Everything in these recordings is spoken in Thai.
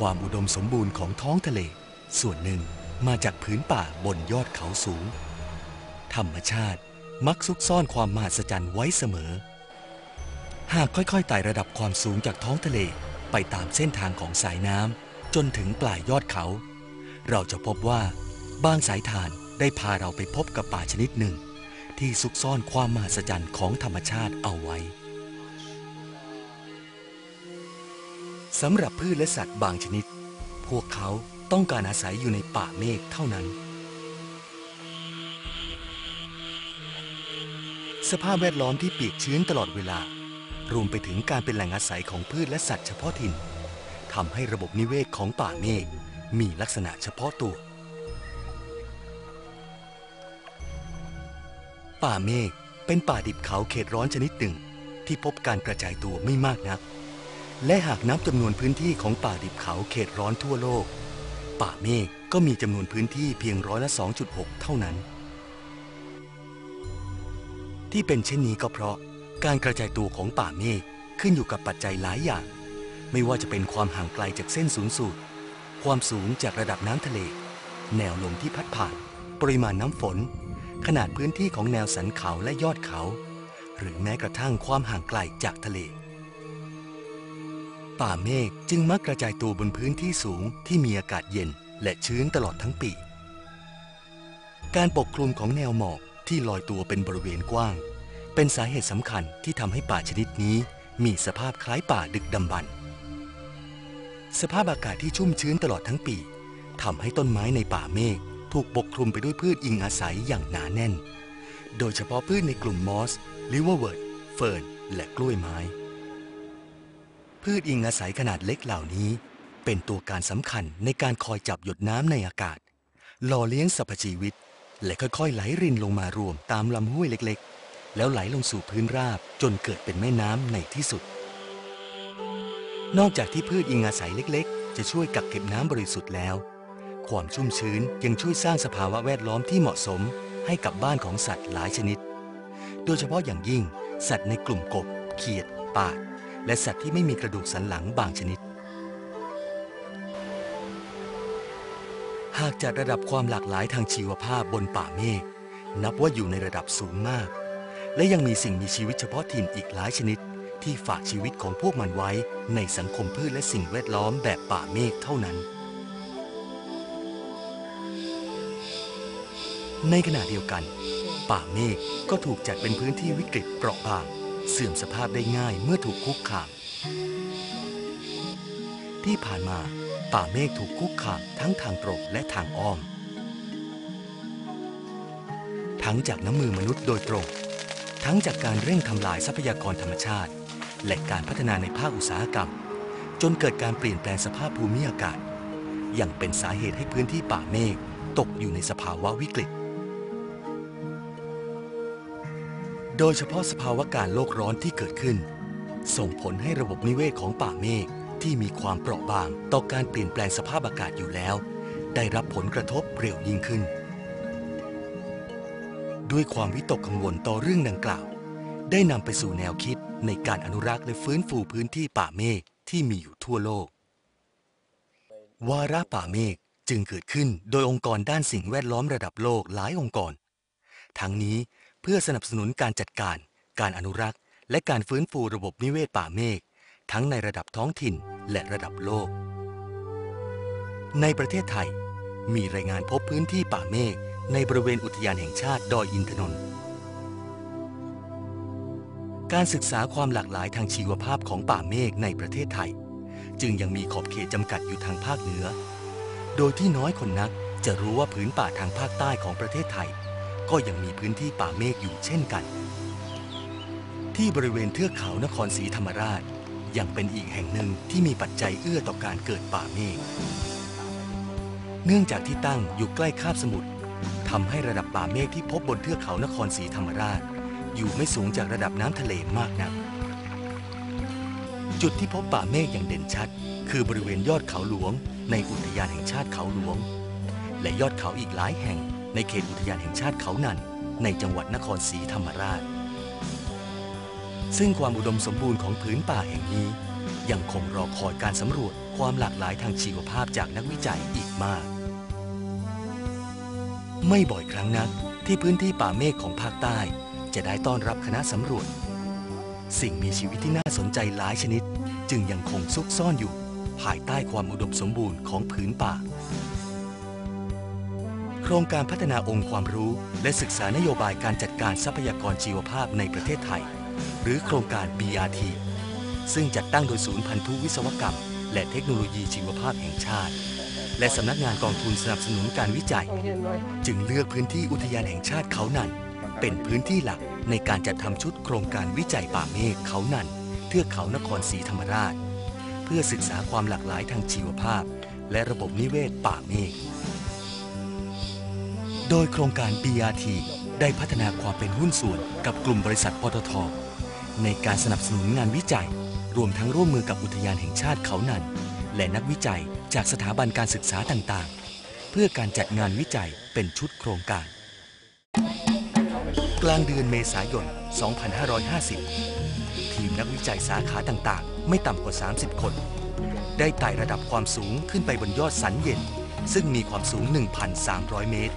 ความอุดมสมบูรณ์ของท้องทะเล ส่วนหนึ่งมาจากผืนป่าบนยอดเขาสูง ธรรมชาติมักซุกซ่อนความมหัศจรรย์ไว้เสมอ หากค่อยๆไต่ระดับความสูงจากท้องทะเลไปตามเส้นทางของสายน้ำจนถึงปลายยอดเขา เราจะพบว่าบางสายทานได้พาเราไปพบกับป่าชนิดหนึ่ง ที่ซุกซ่อนความมหัศจรรย์ของธรรมชาติเอาไว้ สำหรับพืชและสัตว์บางชนิด พวกเขาต้องการอาศัยอยู่ในป่าเมฆเท่านั้น สภาพแวดล้อมที่เปียกชื้นตลอดเวลา รวมไปถึงการเป็นแหล่งอาศัยของพืชและสัตว์เฉพาะถิ่นทำให้ระบบนิเวศของป่าเมฆมีลักษณะเฉพาะตัว ป่าเมฆเป็นป่าดิบเขาเขตร้อนชนิดหนึ่ง ที่พบการกระจายตัวไม่มากนัก และหากนับจำนวนพื้นที่ของป่าดิบเขาเขตร้อนทั่วโลก ป่าเมฆก็มีจำนวนพื้นที่เพียงร้อยละ 2.6 เท่านั้น ที่เป็นเช่นนี้ก็เพราะการกระจายตัวของป่าเมฆขึ้นอยู่กับปัจจัยหลายอย่าง ไม่ว่าจะเป็นความห่างไกลจากเส้นศูนย์สูตร ความสูงจากระดับน้ำทะเล แนวลมที่พัดผ่าน ปริมาณน้ำฝน ขนาดพื้นที่ของแนวสันเขาและยอดเขา หรือแม้กระทั่งความห่างไกลจากทะเล ป่าเมฆจึงมักกระจายตัวบนพื้นที่สูงที่มีอากาศเย็นและชื้นตลอดทั้งปี การปกคลุมของแนวหมอกที่ลอยตัวเป็นบริเวณกว้าง เป็นสาเหตุสำคัญที่ทำให้ป่าชนิดนี้มีสภาพคล้ายป่าดึกดำบรรพ์สภาพอากาศที่ชุ่มชื้นตลอดทั้งปีทำให้ต้นไม้ในป่าเมฆถูกปกคลุมไปด้วยพืชอิงอาศัยอย่างหนาแน่น โดยเฉพาะพืชในกลุ่มมอสลิเวอร์เวิร์ด เฟิร์น และกล้วยไม้ พืชอิงอาศัยขนาดเล็กเหล่านี้ เป็นตัวการสำคัญในการคอยจับหยดน้ำในอากาศหล่อเลี้ยงสรรพชีวิต และค่อยๆ ไหลรินลงมารวมตามลำห้วยเล็กๆ แล้วไหลลงสู่พื้นราบจนเกิดเป็นแม่น้ำในที่สุด นอกจากที่พืชอิงอาศัยเล็กๆ จะช่วยกักเก็บน้ำบริสุทธิ์แล้ว ความชุ่มชื้นยังช่วยสร้างสภาวะแวดล้อมที่เหมาะสมให้กับบ้านของสัตว์หลายชนิด โดยเฉพาะอย่างยิ่ง สัตว์ในกลุ่มกบ เขียดปาด และสัตว์ที่ไม่มีกระดูกสันหลังบางชนิด หากจัดระดับความหลากหลายทางชีวภาพบนป่าเมฆนับว่าอยู่ในระดับสูงมาก และยังมีสิ่งมีชีวิตเฉพาะถิ่นอีกหลายชนิด ที่ฝากชีวิตของพวกมันไว้ในสังคมพืชและสิ่งแวดล้อมแบบป่าเมฆเท่านั้น ในขณะเดียวกัน ป่าเมฆก็ถูกจัดเป็นพื้นที่วิกฤตเปราะบาง เสื่อมสภาพได้ง่ายเมื่อถูกคุกคาม ที่ผ่านมาป่าเมฆถูกคุกคามทั้งทางตรงและทางอ้อม ทั้งจากน้ำมือมนุษย์โดยตรง ทั้งจากการเร่งทำลายทรัพยากรธรรมชาติ และการพัฒนาในภาคอุตสาหกรรม จนเกิดการเปลี่ยนแปลงสภาพภูมิอากาศ อย่างเป็นสาเหตุให้พื้นที่ป่าเมฆตกอยู่ในสภาวะวิกฤต โดยเฉพาะสภาวะการโลกร้อนที่เกิดขึ้น ส่งผลให้ระบบนิเวศของป่าเมฆที่มีความเปราะบางต่อการเปลี่ยนแปลงสภาพอากาศอยู่แล้ว ได้รับผลกระทบเร็วยิ่งขึ้น ด้วยความวิตกกังวลต่อเรื่องดังกล่าว ได้นำไปสู่แนวคิดในการอนุรักษ์และฟื้นฟูพื้นที่ป่าเมฆที่มีอยู่ทั่วโลก วาระป่าเมฆจึงเกิดขึ้นโดยองค์กรด้านสิ่งแวดล้อมระดับโลกหลายองค์กร ทั้งนี้ เพื่อสนับสนุนการจัดการ การอนุรักษ์ และการฟื้นฟูระบบนิเวศป่าเมฆทั้งในระดับท้องถิ่นและระดับโลก ในประเทศไทย มีรายงานพบพื้นที่ป่าเมฆในบริเวณอุทยานแห่งชาติดอยอินทนนท์การศึกษาความหลากหลายทางชีวภาพของป่าเมฆในประเทศไทย จึงยังมีขอบเขตจำกัดอยู่ทางภาคเหนือ โดยที่น้อยคนนักจะรู้ว่าพื้นป่าทางภาคใต้ของประเทศไทย ก็ยังมีพื้นที่ป่าเมฆอยู่เช่นกัน ที่บริเวณเทือกเขานครศรีธรรมราชยังเป็นอีกแห่งหนึ่งที่มีปัจจัยเอื้อต่อการเกิดป่าเมฆเนื่องจากที่ตั้งอยู่ใกล้คาบสมุทรทำให้ระดับป่าเมฆที่พบบนเทือกเขานครศรีธรรมราช อยู่ไม่สูงจากระดับน้ำทะเลมากนัก จุดที่พบป่าเมฆอย่างเด่นชัด คือบริเวณยอดเขาหลวง ในอุทยานแห่งชาติเขาหลวง และยอดเขาอีกหลายแห่ง ในเขตอุทยานแห่งชาติเขานันในจังหวัดนครศรีธรรมราช ซึ่งความอุดมสมบูรณ์ของผืนป่าแห่งนี้ ยังคงรอคอยการสำรวจความหลากหลายทางชีวภาพจากนักวิจัยอีกมาก ไม่บ่อยครั้งนักที่พื้นที่ป่าเมฆของภาคใต้ จะได้ต้อนรับคณะสำรวจ สิ่งมีชีวิตที่น่าสนใจหลายชนิด จึงยังคงซุกซ่อนอยู่ ภายใต้ความอุดมสมบูรณ์ของผืนป่า ครงการพัฒนาองค์ความรู้ และศึกษานโยบายการจัดการทรัพยากรชีวภาพในประเทศไทย หรือโครงการ BRT ซึ่งจัดตั้งโดยศูนย์พันธุวิศวกรรม และเทคโนโลยีชีวภาพแห่งชาติ และสำนักงานกองทุนสนับสนุนการวิจัย จึงเลือกพื้นที่อุทยานแห่งชาติเขานันเป็นพื้นที่หลักในการจัดทำชุดโครงการวิจัยป่าเมฆเขานันเทือกเขานครศรีธรรมราช เพื่อศึกษาความหลากหลายทางชีวภาพ และระบบนิเวศป่าเมฆ โดยโครงการ BRT ได้พัฒนาความเป็นหุ้นส่วนกับกลุ่มบริษัทปตท ในการสนับสนุนงานวิจัย รวมทั้งร่วมมือกับอุทยานแห่งชาติเขานัน และนักวิจัยจากสถาบันการศึกษาต่างๆ เพื่อการจัดงานวิจัยเป็นชุดโครงการ กลางเดือนเมษายน 2550 ทีมนักวิจัยสาขาต่างๆ ไม่ต่ำกว่า 30 คน ได้ไต่ระดับความสูงขึ้นไปบนยอดสันเย็น ซึ่งมีความสูง 1,300 เมตร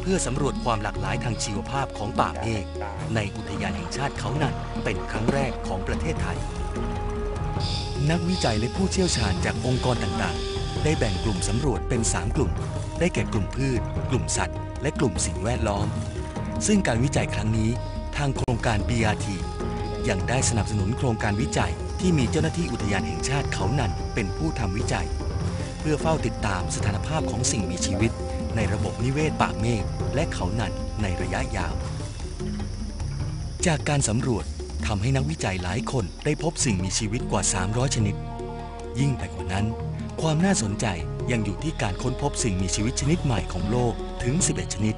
เพื่อสำรวจความหลากหลายทางชีวภาพของป่าเมฆในอุทยานแห่งชาติเขานันเป็นครั้งแรกของประเทศไทย นักวิจัยและผู้เชี่ยวชาญจากองค์กรต่างๆ ได้แบ่งกลุ่มสำรวจเป็น 3 กลุ่ม ได้แก่กลุ่มพืช กลุ่มสัตว์ และกลุ่มสิ่งแวดล้อม ซึ่งการวิจัยครั้งนี้ ทางโครงการ BRT ยังได้สนับสนุนโครงการวิจัยที่มีเจ้าหน้าที่อุทยานแห่งชาติเขานันเป็นผู้ทำวิจัย พื่อเฝ้าติดตามสถานภาพของสิ่งมีชีวิต ในระบบนิเวศป่าเมฆและเขานันในระยะยาว จากการสำรวจทำให้นักวิจัยหลายคนได้พบสิ่งมีชีวิตกว่า 300 ชนิด ยิ่งไปกว่านั้น ความน่าสนใจยังอยู่ที่การค้นพบสิ่งมีชีวิตชนิดใหม่ของโลกถึง 11 ชนิด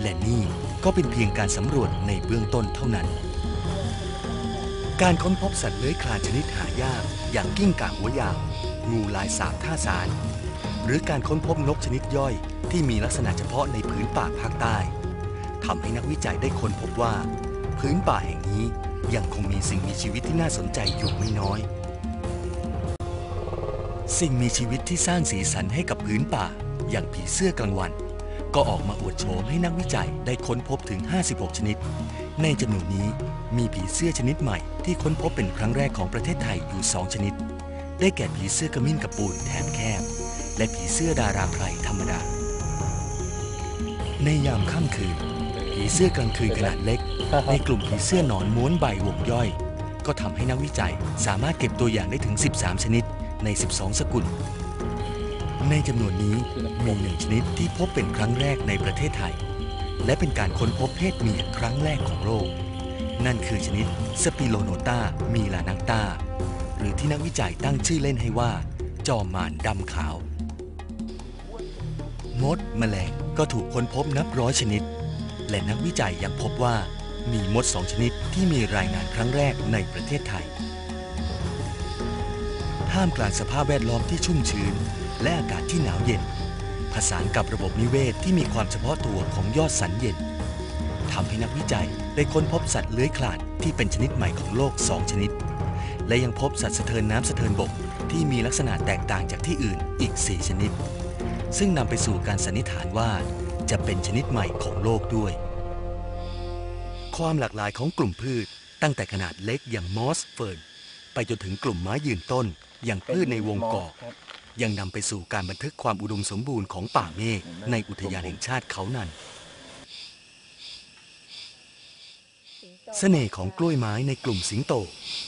และนี่ก็เป็นเพียงการสำรวจในเบื้องต้นเท่านั้น การค้นพบสัตว์เลื้อยคลานชนิดหายากอย่างกิ้งก่าหัวยาว งูลายสาบท่าสาร หรือการค้นพบนกชนิดย่อยที่มีลักษณะเฉพาะในพื้นป่าภาคใต้ทำให้นักวิจัยได้ค้นพบว่า พื้นป่าแห่งนี้ยังคงมีสิ่งมีชีวิตที่น่าสนใจอยู่ไม่น้อย สิ่งมีชีวิตที่สร้างสีสันให้กับพื้นป่า อย่างผีเสื้อกลางวัน ก็ออกมาอวดโฉมให้นักวิจัยได้ค้นพบถึง 56 ชนิด ในจำนวนนี้มีผีเสื้อชนิดใหม่ที่ค้นพบเป็นครั้งแรกของประเทศไทยอยู่ 2 ชนิด ได้แก่ผีเสื้อกระมิ้นกระปูนแถมแคบ และผีเสื้อดาราไพรธรรมดา ในยามค่ำคืน ผีเสื้อกลางคืนขนาดเล็ก ในกลุ่มผีเสื้อหนอนม้วนใบวงย่อย ก็ทำให้นักวิจัยสามารถเก็บตัวอย่างได้ถึง 13 ชนิดใน 12 สกุล ในจำนวนนี้มีหนึ่งชนิดที่พบเป็นครั้งแรกในประเทศไทย และเป็นการค้นพบเพศเมียครั้งแรกของโลก นั่นคือชนิดสปิโลโนตามีลานักตา หรือที่นักวิจัยตั้งชื่อเล่นให้ว่า จอมมารดำขาว มดแมลงก็ถูกค้นพบนับร้อยชนิด และนักวิจัยยังพบว่ามีมดสองชนิดที่มีรายงานครั้งแรกในประเทศไทย ท่ามกลางสภาพแวดล้อมที่ชุ่มชื้น และอากาศที่หนาวเย็น ผสานกับระบบนิเวศที่มีความเฉพาะตัวของยอดสันเย็นทำให้นักวิจัยได้ค้นพบสัตว์เลื้อยคลานที่เป็นชนิดใหม่ของโลก2ชนิด และยังพบสัตว์สะเทินน้ำสะเทินบกที่มีลักษณะแตกต่างจากที่อื่นอีก 4 ชนิด ซึ่งนำไปสู่การสันนิษฐานว่า จะเป็นชนิดใหม่ของโลกด้วย ความหลากหลายของกลุ่มพืชตั้งแต่ขนาดเล็กอย่างมอสเฟิร์นไปจนถึงกลุ่มไม้ยืนต้น อย่างพืชในวงกอกยังนำไปสู่การบันทึกความอุดมสมบูรณ์ของป่าเมฆในอุทยานแห่งชาติเขานัน เสน่ห์ของกล้วยไม้ในกลุ่มสิงโต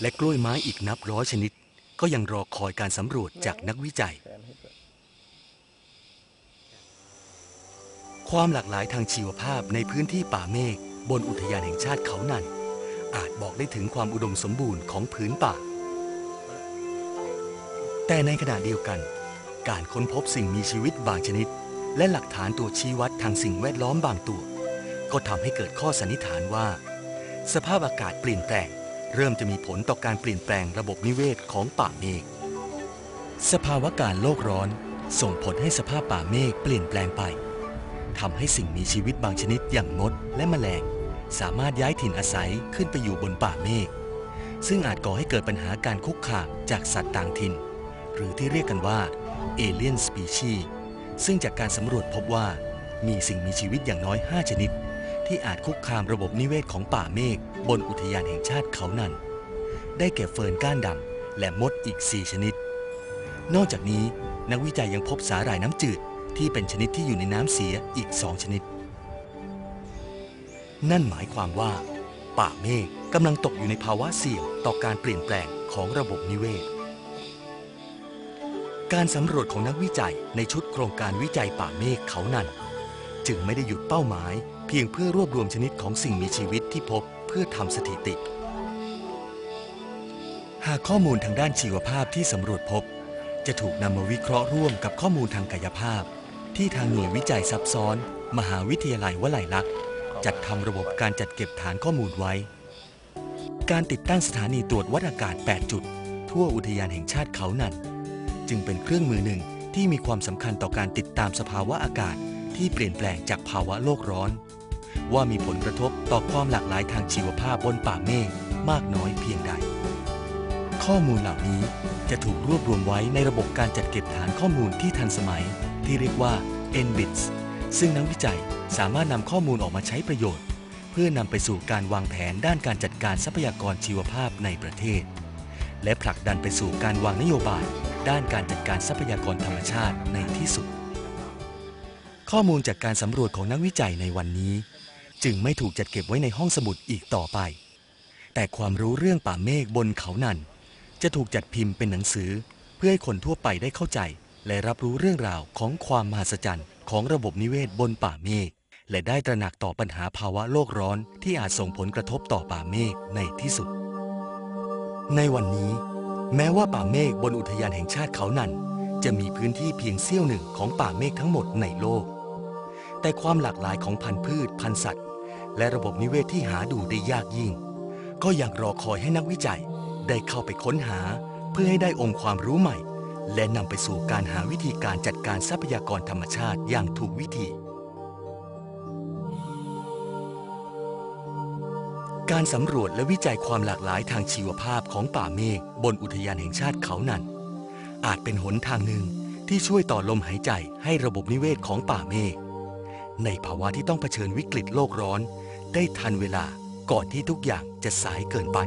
และกล้วยไม้อีกนับร้อยชนิด ก็ยังรอคอยการสำรวจจากนักวิจัย ความหลากหลายทางชีวภาพในพื้นที่ป่าเมฆบนอุทยานแห่งชาติเขานันอาจบอกได้ถึงความอุดมสมบูรณ์ของพื้นป่า แต่ในขณะเดียวกัน การค้นพบสิ่งมีชีวิตบางชนิด และหลักฐานตัวชี้วัดทางสิ่งแวดล้อมบางตัว ก็ทำให้เกิดข้อสันนิษฐานว่า สภาพอากาศเปลี่ยนแปลง เริ่มจะมีผลต่อการเปลี่ยนแปลงระบบนิเวศของป่าเมฆสภาวะการโลกร้อน ส่งผลให้สภาพป่าเมฆเปลี่ยนแปลงไปทำให้สิ่งมีชีวิตบางชนิดอย่างมดและแมลง สามารถย้ายถิ่นอาศัยขึ้นไปอยู่บนป่าเมฆซึ่งอาจก่อให้เกิดปัญหาการคุกคามจากสัตว์ต่างถิ่น หรือที่เรียกกันว่าเอเลียนสปีชีซึ่งจากการสำรวจพบว่ามีสิ่งมีชีวิตอย่างน้อย 5 ชนิด ที่อาจคุกคามระบบนิเวศของป่าเมฆบนอุทยานแห่งชาติเขานัน ได้แก่เฟิร์นก้านดำและมดอีก 4 ชนิด นอกจากนี้นักวิจัยยังพบสาหร่ายน้ำจืดที่เป็นชนิดที่อยู่ในน้ำเสียอีก 2 ชนิด นั่นหมายความว่า ป่าเมฆกำลังตกอยู่ในภาวะเสี่ยงต่อการเปลี่ยนแปลงของระบบนิเวศ การสำรวจของนักวิจัยในชุดโครงการวิจัยป่าเมฆเขานันจึงไม่ได้หยุดเป้าหมาย เพียงเพื่อรวบรวมชนิดของสิ่งมีชีวิตที่พบเพื่อทำสถิติ หากข้อมูลทางด้านชีวภาพที่สำรวจพบ จะถูกนำมาวิเคราะห์ร่วมกับข้อมูลทางกายภาพ ที่ทางหน่วยวิจัยซับซ้อน มหาวิทยาลัยวลัยลักษณ์จัดทำระบบการจัดเก็บฐานข้อมูลไว้ การติดตั้งสถานีตรวจวัดอากาศ 8 จุด ทั่วอุทยานแห่งชาติเขานัน จึงเป็นเครื่องมือหนึ่งที่มีความสำคัญต่อการติดตามสภาวะอากาศ ที่เปลี่ยนแปลงจากภาวะโลกร้อน ว่ามีผลกระทบต่อความหลากหลายทางชีวภาพบนป่าเมฆมากน้อยเพียงใด ข้อมูลเหล่านี้จะถูกรวบรวมไว้ในระบบการจัดเก็บฐานข้อมูลที่ทันสมัย ที่เรียกว่า NBITS ซึ่งนักวิจัยสามารถนำข้อมูลออกมาใช้ประโยชน์ เพื่อนำไปสู่การวางแผนด้านการจัดการทรัพยากรชีวภาพในประเทศ และผลักดันไปสู่การวางนโยบาย ด้านการจัดการทรัพยากรธรรมชาติในที่สุด ข้อมูลจากการสำรวจของนักวิจัยในวันนี้ จึงไม่ถูกจัดเก็บไว้ในห้องสมุดอีกต่อไป แต่ความรู้เรื่องป่าเมฆบนเขานันจะถูกจัดพิมพ์เป็นหนังสือ เพื่อให้คนทั่วไปได้เข้าใจ และรับรู้เรื่องราวของความมหัศจรรย์ของระบบนิเวศบนป่าเมฆและได้ตระหนักต่อปัญหาภาวะโลกร้อนที่อาจส่งผลกระทบต่อป่าเมฆในที่สุด ในวันนี้ แม้ว่าป่าเมฆบนอุทยานแห่งชาติเขานันจะมีพื้นที่เพียงเสี้ยวหนึ่งของป่าเมฆทั้งหมดในโลก แต่ความหลากหลายของพันธุ์พืช พันธุ์สัตว์ และระบบนิเวศที่หาดูได้ยากยิ่ง ก็ยังรอคอยให้นักวิจัยได้เข้าไปค้นหา เพื่อให้ได้องค์ความรู้ใหม่ และนำไปสู่การหาวิธีการจัดการทรัพยากรธรรมชาติอย่างถูกวิธี การสำรวจและวิจัยความหลากหลายทางชีวภาพของป่าเมฆบนอุทยานแห่งชาติเขานันอาจเป็นหนทางหนึ่งที่ช่วยต่อลมหายใจให้ระบบนิเวศของป่าเมฆ ในภาวะที่ต้องเผชิญวิกฤตโลกร้อน ได้ทันเวลาก่อนที่ทุกอย่างจะสายเกินไป